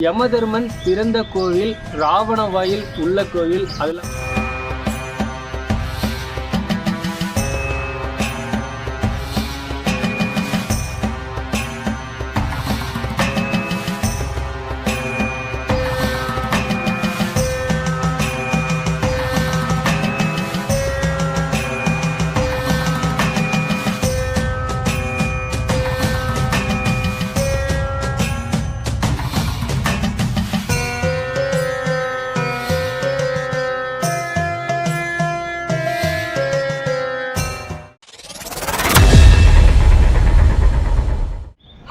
யமதர்மன் பிறந்த கோவில் ராவண வாயில் உள்ள கோவில். அதில்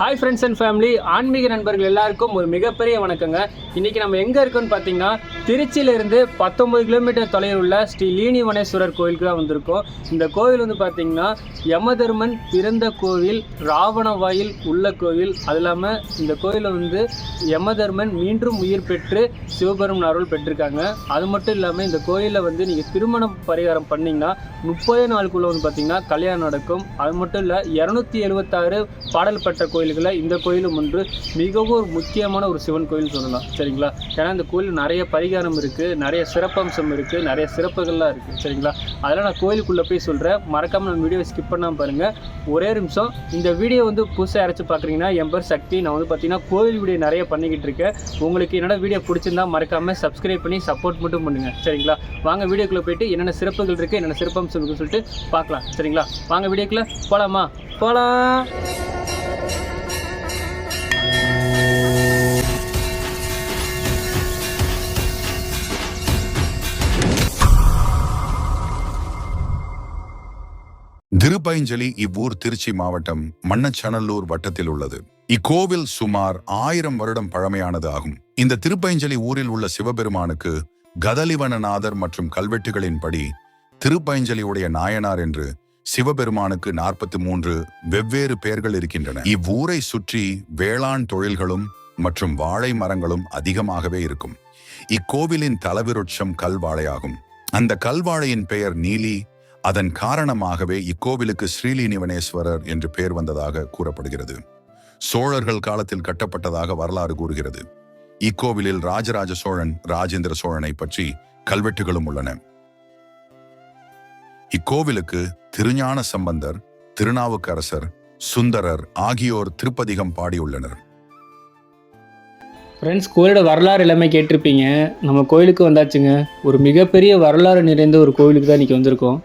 ஹாய் ஃப்ரெண்ட்ஸ் அண்ட் ஃபேமிலி ஆன்மீக நண்பர்கள் எல்லாருக்கும் ஒரு மிகப்பெரிய வணக்கங்க. இன்றைக்கி நம்ம எங்கே இருக்கோம்னு பார்த்தீங்கன்னா திருச்சியிலிருந்து பத்தொம்பது கிலோமீட்டர் தொலைவில் உள்ள ஸ்ரீ லீனிவனேஸ்வரர் கோயிலுக்கு தான் வந்திருக்கோம். இந்த கோவில் வந்து பார்த்திங்கன்னா யமதர்மன் பிறந்த கோவில் ராவண வாயில் உள்ள கோவில். அது இல்லாமல் இந்த கோயிலில் வந்து யமதர்மன் மீண்டும் உயிர் பெற்று சிவபெருமன் அருள் பெற்றிருக்காங்க. அது மட்டும் இல்லாமல் இந்த கோயிலில் வந்து நீங்கள் திருமண பரிகாரம் பண்ணிங்கன்னா முப்பது நாளுக்குள்ளே வந்து பார்த்திங்கன்னா கல்யாணம் நடக்கும். அது மட்டும் இல்லை இரநூத்தி எழுபத்தாறு பாடல் பெற்ற கோயில்களில் இந்த கோயிலும் ஒன்று. மிகவும் ஒரு முக்கியமான ஒரு சிவன் கோயில் சொல்லலாம். சரிங்களா? ஏன்னா இந்த கோயில் நிறைய பரிகாரம் இருக்குது நிறைய சிறப்பம்சம் இருக்குது நிறைய சிறப்புகள்லாம் இருக்குது சரிங்களா? அதெல்லாம் நான் கோயிலுக்குள்ளே போய் சொல்கிறேன் மறக்காமல் நம்ம வீடியோ ஸ்கிப் பண்ணாமல் பாருங்கள் ஒரே நிமிஷம். இந்த வீடியோ வந்து புதுசாக யாராச்சும் பார்க்குறீங்கன்னா என் பேர் சக்தி. நான் வந்து பார்த்தீங்கன்னா கோயில் வீடியோ நிறைய பண்ணிக்கிட்டு இருக்கேன். உங்களுக்கு என்னோட வீடியோ பிடிச்சிருந்தா மறக்காமல் சப்ஸ்கிரைப் பண்ணி சப்போர்ட் மட்டும் பண்ணுங்கள் சரிங்களா? வாங்க வீடியோக்குள்ளே போயிட்டு என்னென்ன சிறப்புகள் இருக்குது என்னென்ன சிறப்பம்சம் இருக்குன்னு சொல்லிட்டு பார்க்கலாம். சரிங்களா? வாங்க வீடியோக்குள்ளே போகலாமா போகலாம் திருப்பைஞ்சலி இவ்வூர் திருச்சி மாவட்டம் மண்ணச்சநல்லூர் வட்டத்தில் உள்ளது. இக்கோவில் சுமார் ஆயிரம் வருடம் பழமையானது ஆகும். இந்த திருப்பைஞ்சலி ஊரில் உள்ள சிவபெருமானுக்கு கதலிவனநாதர் மற்றும் கல்வெட்டுகளின்படி திருப்பைஞ்சலியுடைய நாயனார் என்று சிவபெருமானுக்கு நாற்பத்தி மூன்று வெவ்வேறு பெயர்கள் இருக்கின்றன. இவ்வூரை சுற்றி வேளாண் தொழில்களும் மற்றும் வாழை மரங்களும் அதிகமாகவே இருக்கும். இக்கோவிலின் தலவிருட்சம் கல்வாழையாகும். அந்த கல்வாழையின் பெயர் நீலி அதன் காரணமாகவே இக்கோவிலுக்கு ஸ்ரீலீனிவனேஸ்வரர் என்று பெயர் வந்ததாக கூறப்படுகிறது. சோழர்கள் காலத்தில் கட்டப்பட்டதாக வரலாறு கூறுகிறது. இக்கோவிலில் ராஜராஜ சோழன் ராஜேந்திர சோழனை பற்றி கல்வெட்டுகளும் உள்ளன. இக்கோவிலுக்கு திருஞான சம்பந்தர் திருநாவுக்கரசர் சுந்தரர் ஆகியோர் திருப்பதிகம் பாடியுள்ளனர். ஃப்ரெண்ட்ஸ் கோயிலோட வரலாறு எல்லாமே கேட்டிருப்பீங்க. நம்ம கோயிலுக்கு வந்தாச்சுங்க. ஒரு மிகப்பெரிய வரலாறு நிறைந்த ஒரு கோயிலுக்கு தான் இன்றைக்கி வந்திருக்கோம்.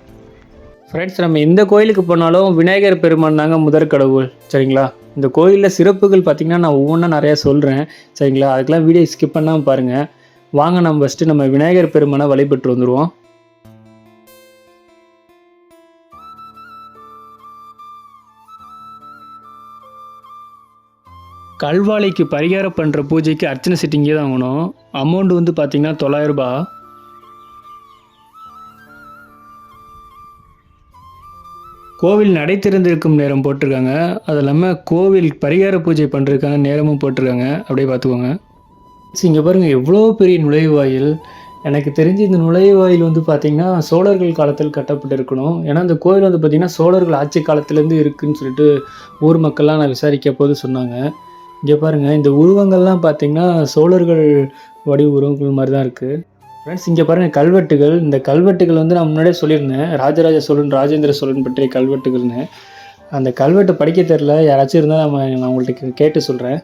ஃப்ரெண்ட்ஸ் நம்ம எந்த கோயிலுக்கு போனாலும் விநாயகர் பெருமான் தாங்க முதற் கடவுள். சரிங்களா? இந்த கோயிலில் சிறப்புகள் பார்த்திங்கன்னா நான் ஒவ்வொன்றா நிறையா சொல்கிறேன் சரிங்களா? அதுக்கெல்லாம் வீடியோ ஸ்கிப் பண்ணாமல் பாருங்கள் வாங்க நம்ம ஃபஸ்ட்டு நம்ம விநாயகர் பெருமானை வழிபட்டு வந்துடுவோம் கல்வாழைக்கு பரிகாரம் பண்ணுற பூஜைக்கு அர்ச்சனை செட்டிங்கே இங்கே தான் ஆகணும் அமௌண்ட் வந்து பார்த்திங்கன்னா தொள்ளாயிரரூபா கோவில் நடை திறந்திருக்கும் நேரம் போட்டிருக்காங்க. அது இல்லாமல் கோவில் பரிகார பூஜை பண்ணுறதுக்கான நேரமும் போட்டிருக்காங்க. அப்படியே பார்த்துக்கோங்க. இங்கே பாருங்கள் எவ்வளோ பெரிய நுழைவாயில். எனக்கு தெரிஞ்சு இந்த நுழைவாயில் வந்து பார்த்திங்கன்னா சோழர்கள் காலத்தில் கட்டப்பட்டிருக்கணும். ஏன்னா இந்த கோவில் வந்து பார்த்திங்கன்னா சோழர்கள் ஆட்சி காலத்துலேருந்து இருக்குதுன்னு சொல்லிட்டு ஊர் மக்கள்லாம் நான் விசாரிக்க போது சொன்னாங்க. இங்கே பாருங்கள் இந்த உருவங்கள்லாம் பார்த்திங்கன்னா சோழர்கள் வடி உருவங்கள் மாதிரி தான் இருக்குது ஃப்ரெண்ட்ஸ் இங்கே பாருங்கள் கல்வெட்டுகள். இந்த கல்வெட்டுகள் வந்து நான் முன்னாடியே சொல்லியிருந்தேன். ராஜராஜ சோழன் ராஜேந்திர சோழன் பற்றிய கல்வெட்டுகள்னு. அந்த கல்வெட்டு படிக்க தெரில யாராச்சும் இருந்தால் நம்ம நான் உங்கள்கிட்ட கேட்டு சொல்கிறேன்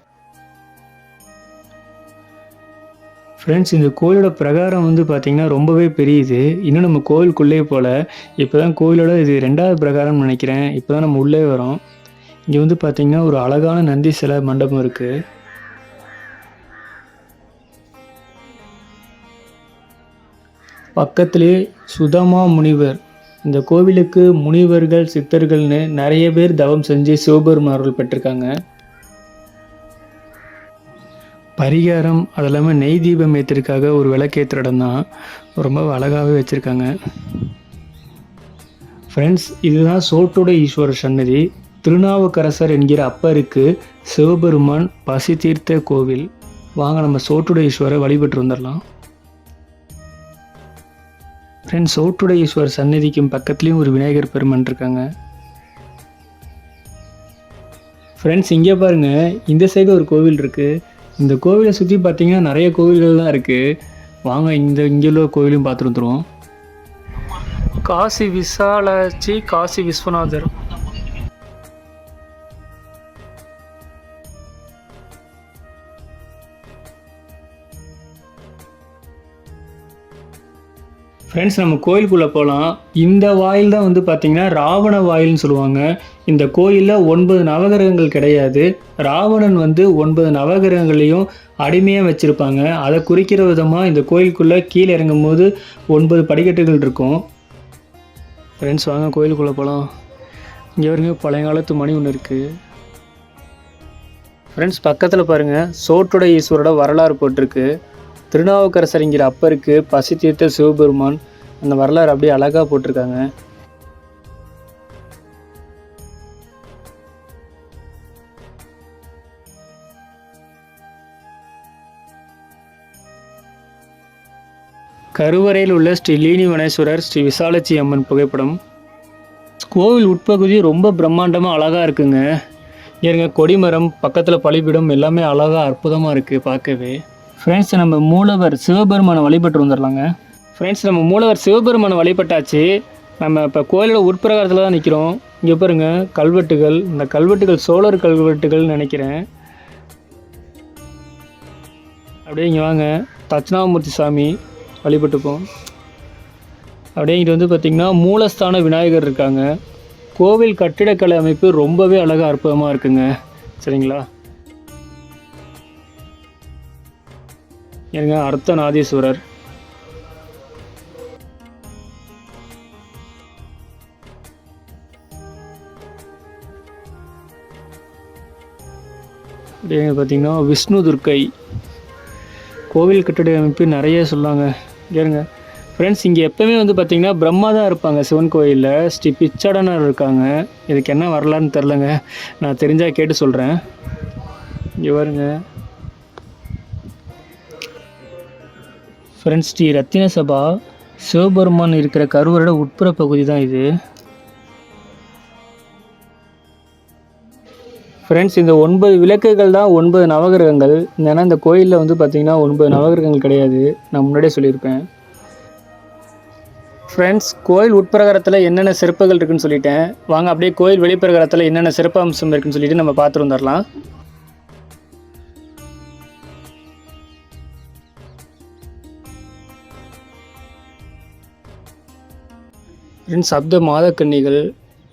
ஃப்ரெண்ட்ஸ் இந்த கோயிலோட பிரகாரம் வந்து பார்த்திங்கன்னா ரொம்பவே பெரியது. இன்னும் நம்ம கோவிலுக்குள்ளே போல். இப்போ தான் கோயிலோட இது ரெண்டாவது பிரகாரம்னு நினைக்கிறேன். இப்போ தான் நம்ம உள்ளே வரோம். இங்கே வந்து பார்த்திங்கன்னா ஒரு அழகான நந்தி சிலை மண்டபம் இருக்குது பக்கத்திலே சுதமா முனிவர். இந்த கோவிலுக்கு முனிவர்கள் சித்தர்கள்னு நிறைய பேர் தவம் செஞ்சு சிவபெருமான் அருள் பெற்றிருக்காங்க. பரிகாரம் அது இல்லாமல் நெய் தீபம் ஏற்றிருக்காக ஒரு விளக்கேற்றுற இடம் தான் ரொம்ப அழகாகவே வச்சுருக்காங்க. ஃப்ரெண்ட்ஸ் இதுதான் சோட்டோட ஈஸ்வரர் சன்னதி. திருநாவுக்கரசர் என்கிற அப்பருக்கு சிவபெருமான் பசி தீர்த்த கோவில். வாங்க நம்ம சோட்டுட ஈஸ்வரை வழிபட்டு வந்துடலாம் ஃப்ரெண்ட்ஸ் சோட்டுட ஈஸ்வர் சந்நிதிக்கும் பக்கத்துலேயும் ஒரு விநாயகர் பெருமான் இருக்காங்க. ஃப்ரெண்ட்ஸ் இங்கே பாருங்கள் இந்த சைடு ஒரு கோவில் இருக்குது இந்த கோவிலை சுற்றி பார்த்தீங்கன்னா நிறைய கோவில்கள் தான் இருக்குது வாங்க இந்த இங்கே உள்ள கோவிலையும் பார்த்துருந்துருவோம் காசி விசாலாட்சி காசி விஸ்வநாதர். ஃப்ரெண்ட்ஸ் நம்ம கோயிலுக்குள்ளே போகலாம் இந்த வாயில் தான் வந்து பார்த்திங்கன்னா ராவண வாயில்னு சொல்லுவாங்க. இந்த கோயிலில் ஒன்பது நவகிரகங்கள் கிடையாது. ராவணன் வந்து ஒன்பது நவகிரகங்களையும் அடிமையாக வச்சுருப்பாங்க. அதை குறிக்கிற விதமாக இந்த கோயிலுக்குள்ளே கீழே இறங்கும் போது ஒன்பது படிக்கட்டுகள் இருக்கும். ஃப்ரெண்ட்ஸ் வாங்க கோயிலுக்குள்ளே போகலாம் இங்கே வரைக்கும் பழையங்காலத்து மணி ஒன்று இருக்குது ஃப்ரெண்ட்ஸ் பக்கத்தில் பாருங்கள் சோற்றுடைய ஈஸ்வரோட வரலாறு போட்டிருக்கு. திருநாவுக்கரசரிங்கிற அப்பருக்கு பசி தீர்த்த சிவபெருமான் அந்த வரலாறு அப்படியே அழகாக போட்டிருக்காங்க. கருவறையில் உள்ள ஸ்ரீ லீனிவனேஸ்வரர் ஸ்ரீ விசாலட்சி அம்மன் புகைப்படம். கோவில் உட்பகுதி ரொம்ப பிரம்மாண்டமாக அழகாக இருக்குங்க. இருங்க கொடிமரம் பக்கத்தில் பலிபீடம் எல்லாமே அழகாக அற்புதமாக இருக்குது பார்க்கவே. ஃப்ரெண்ட்ஸ் நம்ம மூலவர் சிவபெருமானை வழிபட்டு வந்துடலாங்க. ஃப்ரெண்ட்ஸ் நம்ம மூலவர் சிவபெருமானை வழிபட்டாச்சு. நம்ம இப்போ கோயிலோட உட்பிரகாரத்தில் தான் நிற்கிறோம் இங்கே பாருங்கள் கல்வெட்டுகள் இந்த கல்வெட்டுகள் சோழர் கல்வெட்டுகள்னு நினைக்கிறேன். அப்படியே இங்கே வாங்க தட்சிணாமூர்த்தி சாமி வழிபட்டுப்போம். அப்படியே இங்கே வந்து பார்த்திங்கன்னா மூலஸ்தான விநாயகர் இருக்காங்க. கோவில் கட்டிடக்கலை அமைப்பு ரொம்பவே அழகாக அற்புதமாக இருக்குங்க. சரிங்களா? இருங்க அர்த்தநாதீஸ்வரர் அப்படியே பார்த்தீங்கன்னா விஷ்ணு துர்க்கை. கோவில் கட்டட அமைப்பு நிறைய சொல்லாங்க. கேளுங்க. ஃப்ரெண்ட்ஸ் இங்கே எப்போவுமே வந்து பார்த்திங்கன்னா பிரம்மா தான் இருப்பாங்க. சிவன் கோயிலில் ஸ்ரீ பிச்சாடனர் இருக்காங்க. இதுக்கு என்ன வரலான்னு தெரிலங்க. நான் தெரிஞ்சால் கேட்டு சொல்கிறேன் இங்கே வருங்க ஃப்ரெண்ட்ஸ் ஸ்ரீ ரத்தின சபா சிவபெருமான் இருக்கிற கருவரோட உட்புற பகுதி தான் இது. ஃப்ரெண்ட்ஸ் இந்த ஒன்பது விளக்குகள் தான் ஒன்பது நவகிரகங்கள். ஏன்னா இந்த கோயிலில் வந்து பார்த்திங்கன்னா ஒன்பது நவகிரகங்கள் கிடையாது. நான் முன்னாடியே சொல்லியிருப்பேன். ஃப்ரெண்ட்ஸ் கோயில் உட்பிரகாரத்தில் என்னென்ன சிறப்புகள் இருக்குன்னு சொல்லிட்டேன். வாங்க அப்படியே கோயில் வெளிப்பிரகாரத்தில் என்னென்ன சிறப்பு அம்சம் இருக்குன்னு சொல்லிட்டு நம்ம பார்த்துட்டு வந்துடலாம் ஃப்ரெண்ட்ஸ் சப்த மாதக்கன்னிகள்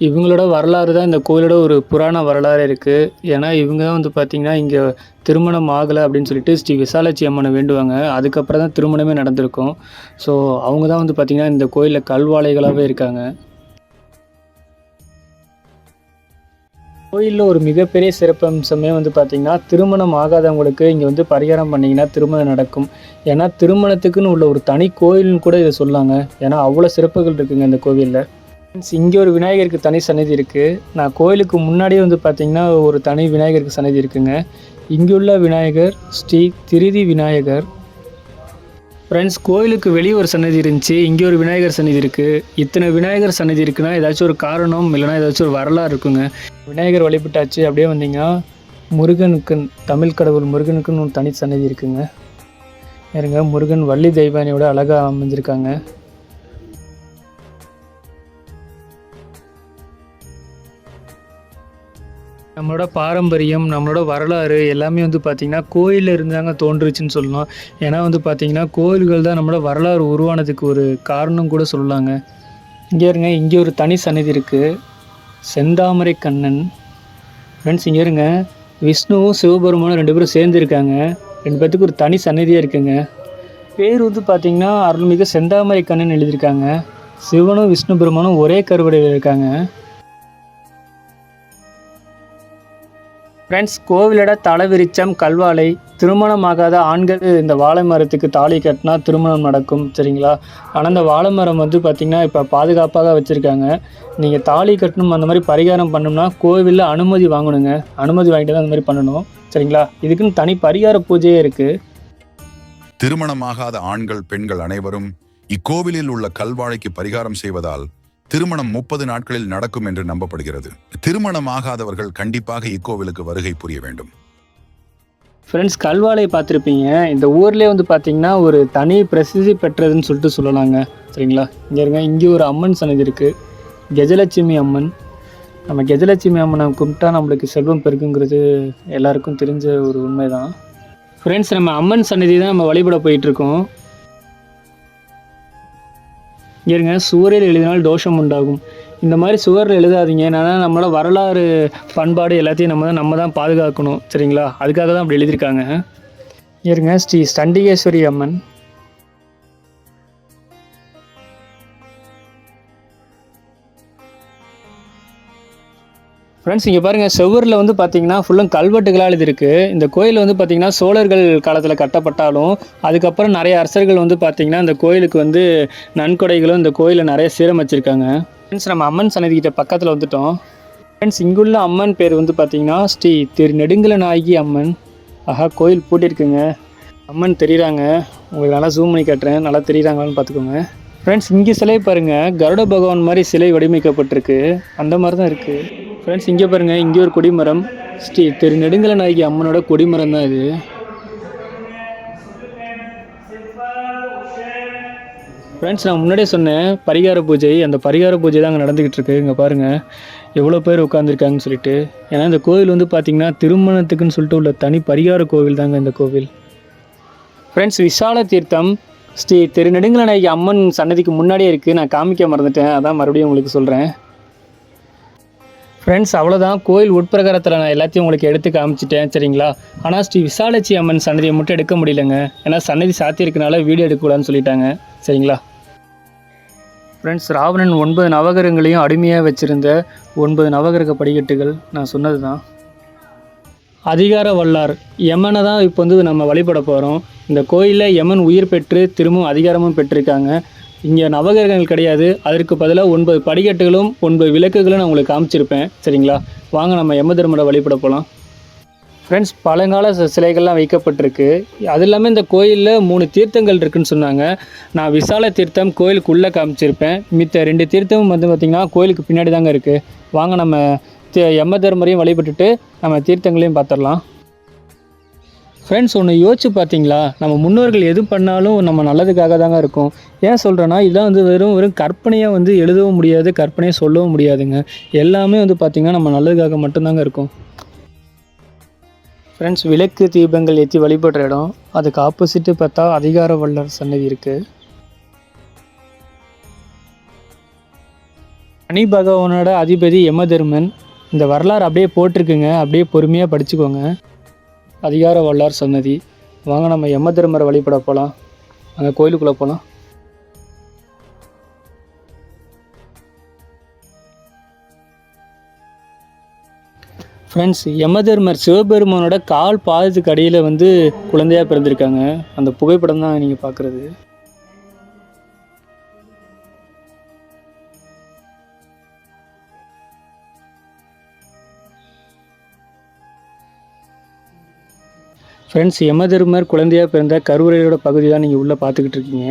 இவங்களோட வரலாறு தான் இந்த கோயிலோட ஒரு புராண வரலாறு இருக்குது ஏன்னா இவங்க தான் வந்து பார்த்திங்கன்னா இங்கே திருமணம் ஆகலை அப்படின்னு சொல்லிட்டு ஸ்ரீ விசாலாட்சி அம்மனை வேண்டுவாங்க. அதுக்கப்புறம் தான் திருமணமே நடந்திருக்கும். ஸோ அவங்க தான் வந்து பார்த்திங்கன்னா இந்த கோயிலில் கல்வாளைகளாகவே இருக்காங்க. கோயிலில் ஒரு மிகப்பெரிய சிறப்பம்சமே வந்து பார்த்திங்கன்னா திருமணம் ஆகாதவங்களுக்கு இங்கே வந்து பரிகாரம் பண்ணிங்கன்னா திருமணம் நடக்கும். ஏன்னா திருமணத்துக்குன்னு உள்ள ஒரு தனி கோயில்னு கூட இதை சொல்லாங்க. ஏன்னா அவ்வளோ சிறப்புகள் இருக்குங்க இந்த கோவிலில். இங்கே ஒரு விநாயகருக்கு தனி சன்னதி இருக்குது நான் கோயிலுக்கு முன்னாடியே வந்து பார்த்திங்கன்னா ஒரு தனி விநாயகருக்கு சன்னதி இருக்குங்க. இங்குள்ள விநாயகர் ஸ்ரீ திருதி விநாயகர் ஃப்ரெண்ட்ஸ் கோயிலுக்கு வெளியே ஒரு சன்னதி இருந்துச்சு. இங்கே ஒரு விநாயகர் சன்னதி இருக்குது இத்தனை விநாயகர் சன்னதி இருக்குன்னா ஏதாச்சும் ஒரு காரணம் இல்லைனா ஏதாச்சும் ஒரு வரலாறு இருக்குங்க. விநாயகர் வழிபட்டாச்சு. அப்படியே வந்தீங்கன்னா முருகனுக்கு தமிழ் கடவுள் முருகனுக்குன்னு ஒரு தனி சன்னதி இருக்குங்க. இருங்க முருகன் வள்ளி தெய்வானியோட அழகாக அமைஞ்சிருக்காங்க. நம்மளோட பாரம்பரியம் நம்மளோட வரலாறு எல்லாமே வந்து பார்த்திங்கன்னா கோயிலில் இருந்தாங்க தோன்றுச்சுன்னு சொல்லலாம் ஏன்னா வந்து பார்த்திங்கன்னா கோயில்கள் தான் நம்மளோட வரலாறு உருவானதுக்கு ஒரு காரணம் கூட சொல்லலாங்க. இங்கே இருங்க இங்கே ஒரு தனி சன்னதி இருக்குது செந்தாமரை கண்ணன். ஃப்ரெண்ட்ஸ் இங்கே இருங்க. விஷ்ணுவும் சிவபெருமானும் ரெண்டு பேரும் சேர்ந்துருக்காங்க ரெண்டு பேர்த்துக்கு ஒரு தனி சன்னதியாக இருக்குங்க. பேர் வந்து பார்த்திங்கன்னா அருள்மிகு செந்தாமரை கண்ணன் எழுதியிருக்காங்க. சிவனும் விஷ்ணு பெருமானும் ஒரே கருவடையில் இருக்காங்க. ஃப்ரெண்ட்ஸ் கோவிலோட தலைவிரிச்சம் கல்வாழை திருமணமாகாத ஆண்கள் இந்த வாழை மரத்துக்கு தாலி கட்டினா திருமணம் நடக்கும் சரிங்களா? ஆனால் இந்த வாழை மரம் வந்து பார்த்திங்கன்னா இப்போ பாதுகாப்பாக வச்சுருக்காங்க. நீங்கள் தாலி கட்டணும் அந்த மாதிரி பரிகாரம் பண்ணணும்னா கோவிலில் அனுமதி வாங்கணுங்க. அனுமதி வாங்கிட்டு தான் அந்த மாதிரி பண்ணணும் சரிங்களா? இதுக்குன்னு தனி பரிகார பூஜையே இருக்குது திருமணமாகாத ஆண்கள் பெண்கள் அனைவரும் இக்கோவிலில் உள்ள கல்வாழைக்கு பரிகாரம் செய்வதால் திருமணம் முப்பது நாட்களில் நடக்கும் என்று நம்பப்படுகிறது. திருமணம் ஆகாதவர்கள் கண்டிப்பாக இக்கோவிலுக்கு வருகை புரிய வேண்டும். ஃப்ரெண்ட்ஸ் கல்வாலை பார்த்துருப்பீங்க. இந்த ஊர்லேயே வந்து பார்த்தீங்கன்னா ஒரு தனி பிரசித்தி பெற்றதுன்னு சொல்லிட்டு சொல்லலாங்க. சரிங்களா? இங்கே இருங்க. இங்கே ஒரு அம்மன் சன்னதி இருக்குது கஜலட்சுமி அம்மன். நம்ம கஜலட்சுமி அம்மனை கும்பிட்டா நம்மளுக்கு செல்வம் பெருக்குங்கிறது எல்லாருக்கும் தெரிஞ்ச ஒரு உண்மை தான் ஃப்ரெண்ட்ஸ் நம்ம அம்மன் சன்னதி தான் நம்ம வழிபட போயிட்டுருக்கோம் இருங்க சுவரில் எழுதினால் தோஷம் உண்டாகும். இந்த மாதிரி சுவரில் எழுதாதீங்க. ஏன்னா நம்மளோட வரலாறு பண்பாடு எல்லாத்தையும் நம்ம தான் நம்ம தான் பாதுகாக்கணும். சரிங்களா? அதுக்காக தான் அப்படி எழுதியிருக்காங்க. இருங்க ஸ்ரீ சண்டிகேஸ்வரி அம்மன். ஃப்ரெண்ட்ஸ் இங்கே பாருங்கள் செவ்வரில் வந்து பார்த்தீங்கன்னா ஃபுல்லும் கல்வெட்டுகளால் இது இருக்குது இந்த கோயில் வந்து பார்த்தீங்கன்னா சோழர்கள் காலத்தில் கட்டப்பட்டாலும் அதுக்கப்புறம் நிறைய அரசர்கள் வந்து பார்த்தீங்கன்னா இந்த கோயிலுக்கு வந்து நன்கொடைகளும் இந்த கோயிலில் நிறைய சீரமைச்சிருக்காங்க. ஃப்ரெண்ட்ஸ் நம்ம அம்மன் சன்னதிக்கிட்ட பக்கத்தில் வந்துட்டோம். ஃப்ரெண்ட்ஸ் இங்குள்ள அம்மன் பேர் வந்து பார்த்தீங்கன்னா ஸ்ரீ திரு நெடுங்கல நாயகி அம்மன். ஆஹா கோயில் பூட்டியிருக்குங்க அம்மன் தெரியுறாங்க. உங்களுக்கு நல்லா ஜூம் பண்ணி காட்டுறேன். நல்லா தெரியுறாங்களான்னு பார்த்துக்கோங்க. ஃப்ரெண்ட்ஸ் இங்கே சிலை பாருங்கள் கருட பகவான் மாதிரி சிலை வடிவமைக்கப்பட்டிருக்கு. அந்த மாதிரி தான் இருக்குது ஃப்ரெண்ட்ஸ் இங்கே பாருங்கள் இங்கே ஒரு கொடிமரம். ஸ்ரீ திரு நெடுங்கலநாயகி அம்மனோட கொடிமரம் தான் இது. ஃப்ரெண்ட்ஸ் நான் முன்னாடியே சொன்னேன் பரிகார பூஜை அந்த பரிகார பூஜை தான் அங்கே நடந்துக்கிட்டு இருக்கு. இங்கே பாருங்கள் எவ்வளோ பேர் உட்காந்துருக்காங்கன்னு சொல்லிட்டு. ஏன்னா இந்த கோவில் வந்து பார்த்திங்கன்னா திருமணத்துக்குன்னு சொல்லிட்டு உள்ள தனி பரிகார கோவில் தாங்க இந்த கோவில். ஃப்ரெண்ட்ஸ் விசால தீர்த்தம் ஸ்ரீ திருநெடுங்கலநாயகி அம்மன் சன்னதிக்கு முன்னாடியே இருக்குது நான் காமிக்க மறந்துட்டேன். அதான் மறுபடியும் உங்களுக்கு சொல்கிறேன் ஃப்ரெண்ட்ஸ் அவ்வளோதான் கோயில் உட்பிரகாரத்தில் நான் எல்லாத்தையும் உங்களுக்கு எடுத்து காமிச்சிட்டேன் சரிங்களா? ஆனால் ஸ்ரீ விசாலட்சி அம்மன் சன்னதியை மட்டும் எடுக்க முடியலங்க. ஏன்னா சன்னதி சாத்தியிருக்கனால வீடியோ எடுக்கக்கூடாதுன்னு சொல்லிட்டாங்க சரிங்களா? ஃப்ரெண்ட்ஸ் ராவணன் ஒன்பது நவகிரகங்களையும் அடிமையாக வச்சுருந்த ஒன்பது நவகிரக படிக்கட்டுகள் நான் சொன்னது தான் அதிகார வல்லார் யமனை தான் இப்போ வந்து நம்ம வழிபட போகிறோம் இந்த கோயிலில் யமன் உயிர் பெற்று திரும்பவும் அதிகாரமும் பெற்றிருக்காங்க. இங்கே நவகிரகங்கள் கிடையாது. அதற்கு பதிலாக ஒன்பது படிக்கட்டுகளும் ஒன்பது விளக்குகளும் நான் உங்களுக்கு காமிச்சிருப்பேன். சரிங்களா? வாங்க நம்ம யம தர்மரை வழிபட போகலாம் ஃப்ரெண்ட்ஸ் பழங்கால சிலைகள்லாம் வைக்கப்பட்டிருக்கு. அது இல்லாமல் இந்த கோயிலில் மூணு தீர்த்தங்கள் இருக்குன்னு சொன்னாங்க. நான் விசால தீர்த்தம் கோயிலுக்குள்ளே காமிச்சிருப்பேன். மித்த ரெண்டு தீர்த்தமும் வந்து பார்த்திங்கன்னா கோயிலுக்கு பின்னாடி தாங்க இருக்குது வாங்க நம்ம தி- யம தர்மரையும் வழிபட்டுட்டு நம்ம தீர்த்தங்களையும் பார்த்துடலாம் ஃப்ரெண்ட்ஸ் ஒன்று யோசிச்சு பார்த்தீங்களா? நம்ம முன்னோர்கள் எது பண்ணாலும் நம்ம நல்லதுக்காக தாங்க இருக்கும். ஏன் சொல்கிறேன்னா இதெல்லாம் வந்து வெறும் வெறும் கற்பனையாக வந்து எழுதவும் முடியாது கற்பனையாக சொல்லவும் முடியாதுங்க. எல்லாமே வந்து பார்த்திங்கன்னா நம்ம நல்லதுக்காக மட்டும்தாங்க இருக்கும். ஃப்ரெண்ட்ஸ் விளக்கு தீபங்கள் ஏற்றி வழிபடுற இடம் அதுக்கு ஆப்போசிட்டு பார்த்தா அதிகார வல்லர் சன்னதி இருக்குது சனி பகவானோட அதிபதி யமதர்மன் இந்த வரலாறு அப்படியே போட்டிருக்குங்க அப்படியே பொறுமையாக படிச்சுக்கோங்க. அதிகார வல்லார் சன்னதி. வாங்க நம்ம யமதர்மரை வழிபட போகலாம் அந்த கோயிலுக்குள்ளே போகலாம் ஃப்ரெண்ட்ஸ் யமதர்மர் சிவபெருமானோட கால் பாதத்துக்கு அடியில் வந்து குழந்தையாக பிறந்திருக்காங்க. அந்த புகைப்படம் தான் நீங்கள் பார்க்குறது ஃப்ரெண்ட்ஸ் எமதெருமர் குழந்தையாக பிறந்த கருவறையோட பகுதி தான் நீங்கள் உள்ளே பார்த்துக்கிட்டு இருக்கீங்க.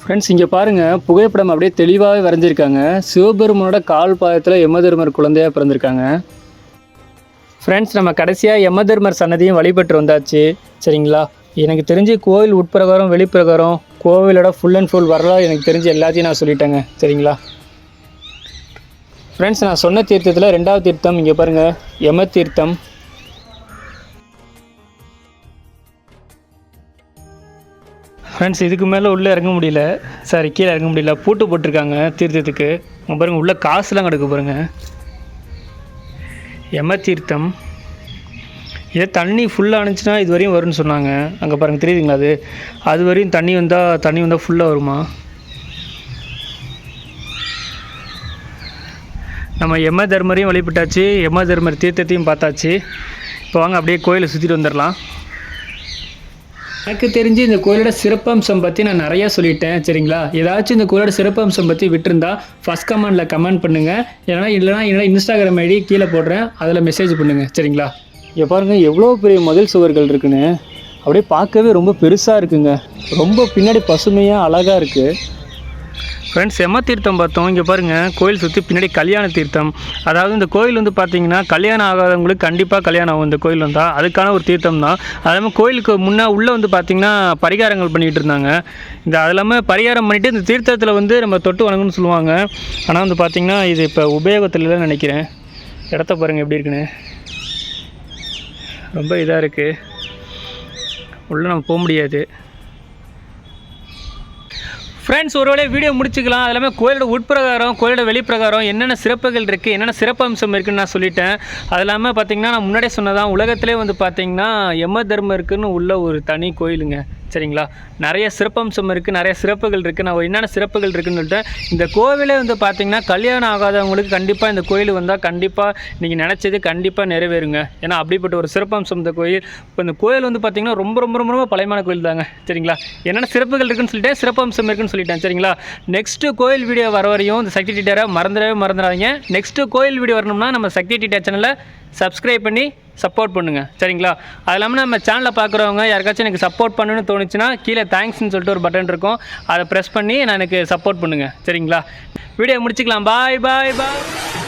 ஃப்ரெண்ட்ஸ் இங்கே பாருங்கள் புகைப்படம் அப்படியே தெளிவாகவே வரைஞ்சிருக்காங்க. சிவபெருமனோட கால் பாதத்தில் எமதெருமர் குழந்தையாக பிறந்திருக்காங்க. ஃப்ரெண்ட்ஸ் நம்ம கடைசியாக எமதெருமர் சன்னதியும் வழிபட்டு வந்தாச்சு. சரிங்களா? எனக்கு தெரிஞ்சு கோவில் உட்பிரகாரம் வெளிப்பிரகாரம் கோவிலோட ஃபுல் அண்ட் ஃபுல் வரலாறு எனக்கு தெரிஞ்சு எல்லாத்தையும் நான் சொல்லிட்டேங்க. சரிங்களா? ஃப்ரெண்ட்ஸ் நான் சொன்ன தீர்த்தத்தில் ரெண்டாவது தீர்த்தம் இங்கே பாருங்கள் யம தீர்த்தம் ஃப்ரெண்ட்ஸ் இதுக்கு மேலே உள்ளே இறங்க முடியல. சாரி கீழே இறங்க முடியல. பூட்டு போட்டிருக்காங்க தீர்த்தத்துக்கு. பாருங்கள் உள்ளே காசுலாம் கிடக்கு பாருங்கள் எம தீர்த்தம் இதே தண்ணி ஃபுல்லாக அணைச்சுன்னா இது வரையும் வரும்னு சொன்னாங்க. அங்கே பாருங்கள் தெரியுதுங்களா அது? அது வரையும் தண்ணி வந்தால் தண்ணி வந்தால் ஃபுல்லாக வருமா? நம்ம எம தர்மரையும் வழிபட்டாச்சு. எம தர்மர் தீர்த்தத்தையும் பார்த்தாச்சு. இப்போ வாங்க அப்படியே கோயிலை சுற்றிட்டு வந்துடலாம். எனக்கு தெரிஞ்சு இந்த கோயிலோட சிறப்பம்சம் பற்றி நான் நிறையா சொல்லிட்டேன் சரிங்களா? ஏதாச்சும் இந்த கோயிலோட சிறப்பம்சம் பற்றி விட்டுருந்தா ஃபஸ்ட் கமெண்டில் கமெண்ட் பண்ணுங்கள் ஏன்னா இல்லைனா என்னோட இன்ஸ்டாகிராம் ஐடி கீழே போடுறேன். அதில் மெசேஜ் பண்ணுங்கள் சரிங்களா? இங்கே பாருங்கள் எவ்வளோ பெரிய மதில் சுவர்கள் இருக்குன்னு. அப்படியே பார்க்கவே ரொம்ப பெருசாக இருக்குங்க. ரொம்ப பின்னாடி பசுமையாக அழகாக இருக்குது ஃப்ரெண்ட்ஸ் செம்ம தீர்த்தம் பார்த்தோம். இங்கே பாருங்கள் கோயில் சுற்றி பின்னாடி கல்யாண தீர்த்தம். அதாவது இந்த கோயில் வந்து பார்த்தீங்கன்னா கல்யாணம் ஆகாதவங்களுக்கு கண்டிப்பாக கல்யாணம் ஆகும். இந்த கோயில் வந்தால் அதுக்கான ஒரு தீர்த்தம் தான். அதே மாதிரி கோயிலுக்கு முன்னே உள்ளே வந்து பார்த்தீங்கன்னா பரிகாரங்கள் பண்ணிகிட்டு இருந்தாங்க. இந்த அது இல்லாமல் பரிகாரம் பண்ணிவிட்டு இந்த தீர்த்தத்தில் வந்து நம்ம தொட்டு வணங்கணும்னு சொல்லுவாங்க. ஆனால் வந்து பார்த்திங்கன்னா இது இப்போ உபயோகத்தில் தான் நினைக்கிறேன். இடத்த பாருங்கள் எப்படி இருக்குன்னு. ரொம்ப இதாக இருக்குது உள்ளே நம்ம போக முடியாது. ஃப்ரெண்ட்ஸ் ஒருவேளை வீடியோ முடிச்சுக்கலாம். அது எல்லாமே கோயிலோட உட்பிரகாரம் கோயிலோட வெளிப்பிரகாரம் என்னென்ன சிறப்புகள் இருக்குது என்னென்ன சிறப்பம்சம் இருக்குதுன்னு நான் சொல்லிட்டேன். அது இல்லாமல் பார்த்தீங்கன்னா நான் முன்னாடியே சொன்னதான் உலகத்திலே வந்து பார்த்தீங்கன்னா யம தர்மம் இருக்குன்னு உள்ள ஒரு தனி கோயிலுங்க. சரிங்களா? நிறைய சிறப்பம்சம் இருக்குது நிறைய சிறப்புகள் இருக்குது நான் என்னென்ன சிறப்புகள் இருக்குன்னு சொல்லிட்டேன். இந்த கோவிலே வந்து பார்த்தீங்கன்னா கல்யாணம் ஆகாதவங்களுக்கு கண்டிப்பாக இந்த கோயில் வந்தால் கண்டிப்பாக நீங்கள் நினச்சது கண்டிப்பாக நிறைவேறுங்க. ஏன்னா அப்படிப்பட்ட ஒரு சிறப்பம்சம் இந்த கோயில். இப்போ இந்த கோயில் வந்து பார்த்திங்கன்னா ரொம்ப ரொம்ப ரொம்ப ரொம்ப பழையமான கோயில் தாங்க. சரிங்களா? என்னென்ன சிறப்புகள் இருக்குன்னு சொல்லிட்டேன். சிறப்பம்சம் இருக்குன்னு சொல்லிட்டேன். சரிங்களா? நெக்ஸ்ட்டு கோயில் வீடியோ வர வரையும் இந்த சக்தி டீட்டரை மறந்துடவே மறந்துடாதீங்க. நெக்ஸ்ட்டு கோயில் வீடியோ வரணும்னா நம்ம சக்தி டீட்டர் சேனலில் சப்ஸ்கிரைப் பண்ணி சப்போர்ட் பண்ணுங்கள் சரிங்களா? அது இல்லாமல் நம்ம சேனலில் பார்க்குறவங்க யாருக்காச்சும் எனக்கு சப்போர்ட் பண்ணணும்னு தோணுச்சுன்னா கீழே தேங்க்ஸ்னு சொல்லிட்டு ஒரு பட்டன் இருக்கும். அதை ப்ரெஸ் பண்ணி நான் எனக்கு சப்போர்ட் பண்ணுங்கள் சரிங்களா? வீடியோ முடிச்சுக்கலாம். பாய் பாய் பாய்